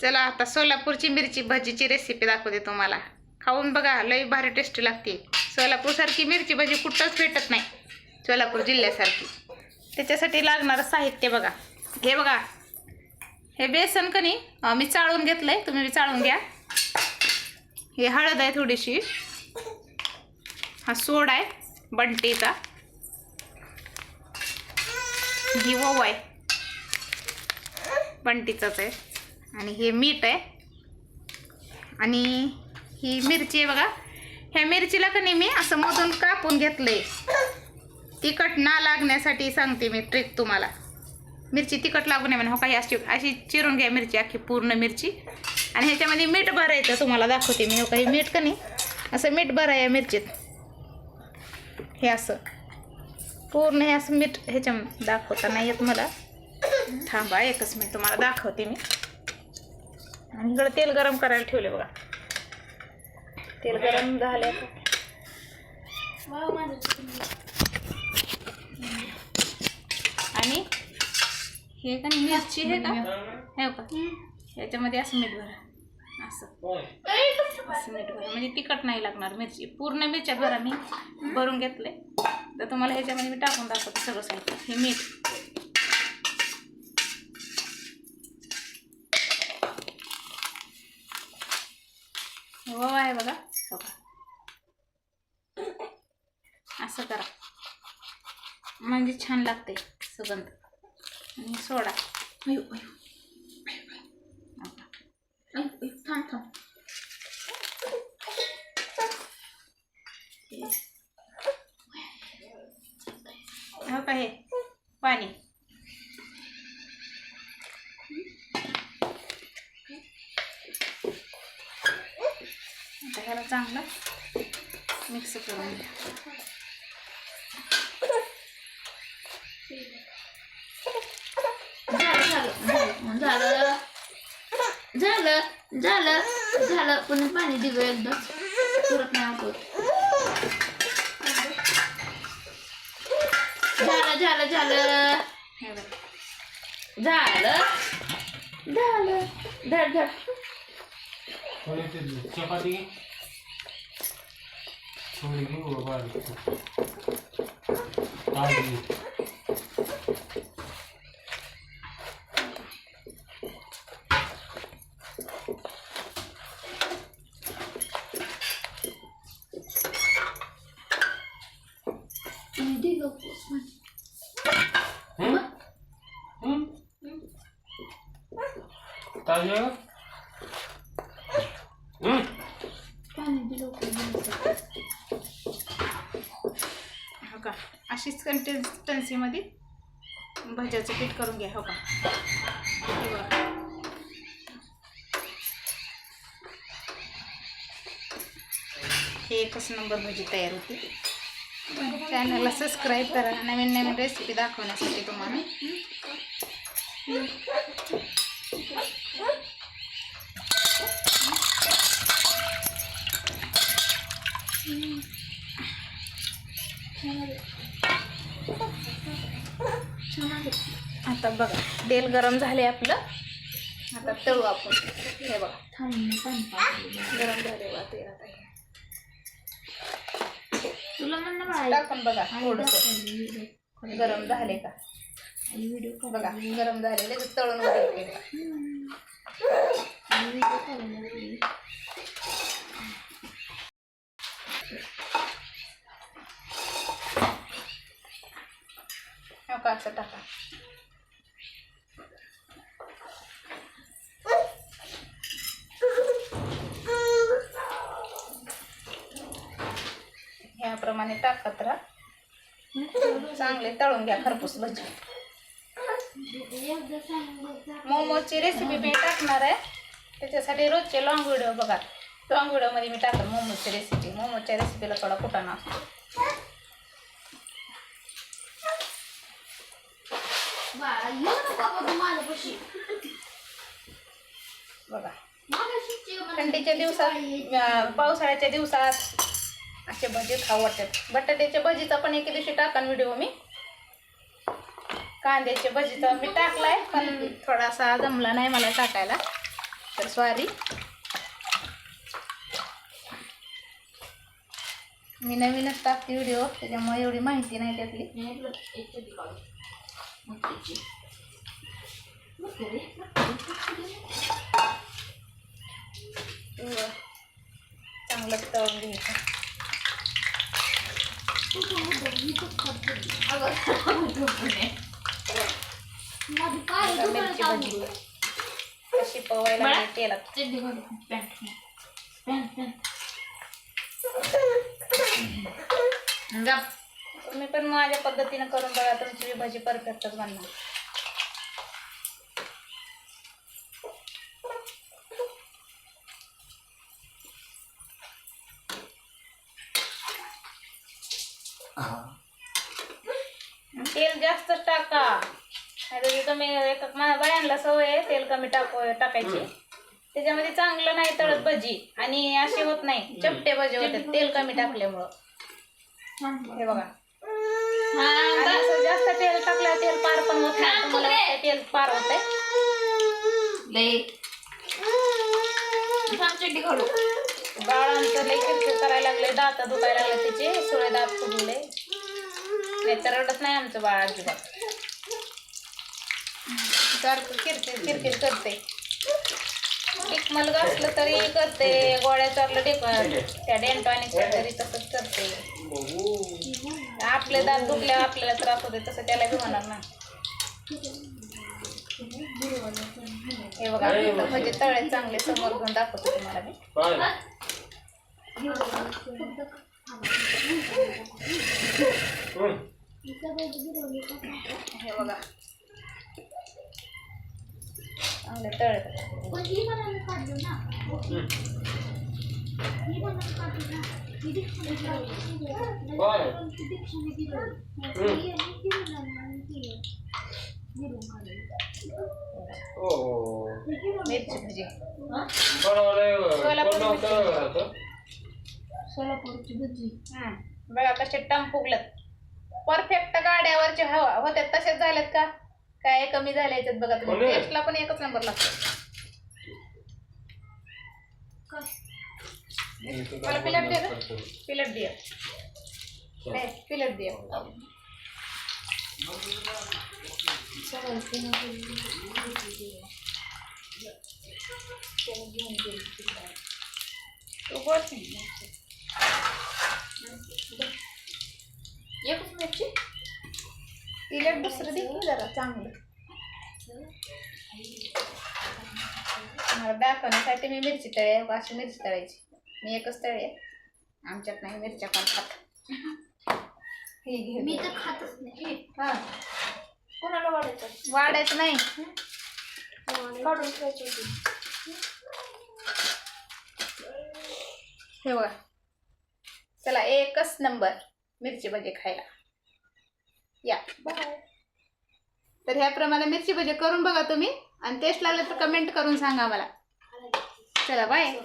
चला आता सोलापूरची मिरची भजीची रेसिपी दाखवते तुम्हाला. खाऊन बघा लई भारी टेस्टी लागते. सोलापूरसारखी मिरची भजी कुठंच भेटत नाही सोलापूर जिल्ह्यासारखी. त्याच्यासाठी लागणारं साहित्य बघा. हे बघा हे बेसन कणी मी चाळून घेतलंय तुम्ही चाळून घ्या. हे हळद आहे थोडीशी. हा सोड आहे बंटीचा. ही ओव आहे. बंटीचाच आहे. आणि हे मीठ आहे. आणि ही मिरची आहे बघा. ह्या मिरचीला का नाही मी असं मधून कापून घेतलंय. तिखट ना लागण्यासाठी सांगते मी ट्रिक तुम्हाला. मिरची तिखट लागू नये म्हणून हो काही अशी अशी चिरून घ्या मिरची अख्खी पूर्ण मिरची. आणि ह्याच्यामध्ये मीठ भरायचं तुम्हाला दाखवते मी. हो काही मीठ का नाही? असं मीठ भरा या मिरचीत. हे असं. पूर्ण हे असं मीठ ह्याच्या दाखवता नाही येत मला. थांबा एकच मिनिट. तुम्हाला दाखवते मी. आणि इकडं तेल गरम करायला ठेवले बघा. तेल गरम झाले आणि हे का नाही, मिरची हे का? हे का याच्यामध्ये असं मीठ भरा. असं. असं मीठ भरा. म्हणजे तिखट नाही लागणार मिरची. पूर्ण मिरच्या भरा मी. भरून घेतले तर तुम्हाला ह्याच्यामध्ये मी टाकून दाखवते सगळं साहित्य हे मीठ हो आहे बघा हो का. असं करा. म्हणजे छान लागते सुगंध. आणि सोडा. अयो, अयो, थांब थांब. हो का हे? पाणी. आता ह्याला चांगलं मिक्स करून घ्या. झालं. झालं झालं झालं. झालं पुन्हा पाणी दिव एकदा. परत नाही होत झालं झालं झालं. झालं. झालं. धड धड थोडी चपाती थोडी घेऊ बाबा तांदूळ घे. पाणी दे लवकर. हं? हं? झालं? हं? पाणी. हो का अशीच कन्सिस्टन्सीमध्ये भज्याचं पीठ करून घ्या हो का हे बघा हे एकच नंबर भजी तयार होती चॅनलला सबस्क्राईब करा नवीन नवीन रेसिपी दाखवण्यासाठी तुम्हाला आता बघा तेल गरम झाले आपलं. आता तळू आपण. हे बघा. गरम झाले बघा तेल आता. तुला म्हणणं टाकून बघा थोडस. गरम झाले का? बघा गरम झालेले ते तळून वगैरे गेले व्हिडिओ करायला हो का असं टाका ह्याप्रमाणे टाकत राहा चांगले तळून घ्या खरपूस भजी मोमोची रेसिपी मी टाकणार आहे. त्याच्यासाठी रोजचे लॉंग व्हिडिओ बघा. लॉंग व्हिडिओमध्ये मी टाकतो मोमोची रेसिपी मोमोच्या रेसिपीला थोडा कुटाणा असतो. बघा. थंडीच्या दिवसात पावसाळ्याच्या दिवसात असे भजी खाऊ वाटतात बटाट्याच्या भजीचा पण एके दिवशी टाकन व्हिडिओ मी. कांद्याचे भजी तर मी टाकलाय पण थोडासा जमला नाही मला टाकायला. तर सॉरी मी नवीनच टाकते व्हिडिओ त्याच्यामुळे एवढी माहिती नाही त्यातली. चांगलं तळून घ्यायचं. अगं मिरची भजी. पवायला. लागली तेलात. गप. तुम्ही पण माझ्या पद्धतीनं करून बघा तुमची बी भाजी परफेक्टच बनणार. तेल जास्तच टाका. नाहीतर तुम्ही एका माझ्या बायांना सवय आहे तेल कमी टाक टाकायची. त्याच्यामध्ये चांगलं नाही तळत भजी. आणि असे होत नाही. चपटे भजी होते तेल कमी टाकल्यामुळं. हे बघा. आणि असं जास्त तेल टाकल्यावर तेल पार पण होत नाही. तुम्हाला वाटतंय तेल पार होत लय थांब चड्डी काढू बाळांचं लई किरकिर करायला लागले. दात दुखायला लागले तिचे. सुळे दात फुगले नाही तर रडत नाही आमचं बाळ अजिबात. सारखं किरकिर किरकिर करते. एक मुलगा असलं तरी करते गोळ्या चारलं डेक त्या डेंटॉनिक तरी तसंच करते. आपले दात दुखल्यावर आपल्याला त्रास होते तसं त्याला बी होणार ना. हे बघा म्हणजे तळे चांगले समोर घेऊन दाखवते तुम्हाला मी? हे बघा. चांगले तळे मिरची भजी? सोलापूरची भजी. बघा कसे टम फुगलेत परफेक्ट गाड्यावरचे हवा होत्या तसेच झालेत का काय कमी झाले याच्यात बघा तुम्ही. टेस्टला पण एकच नंबर लागतो. मला पिलट दे पिलट दिया नाही पिलट बोल एकच मिरची पिलट दुसरं दे जरा चांगलं. मला दाखवण्यासाठी मी मिरची तळे अशी मिरची तळायची. मी एकच तळे आमच्यात नाही मिरच्या पण खात. हे घे. मी तर खातच नाही. हा कोणाला वाढायचं? वाढायचं नाही. काढून ठेवायची. हे बघा. चला एकच नंबर मिरची भजी खायला. या. तर ह्याप्रमाणे मिरची भजी करून बघा तुम्ही. आणि टेस्ट लागलं तर कमेंट करून सांगा मला. चला बाय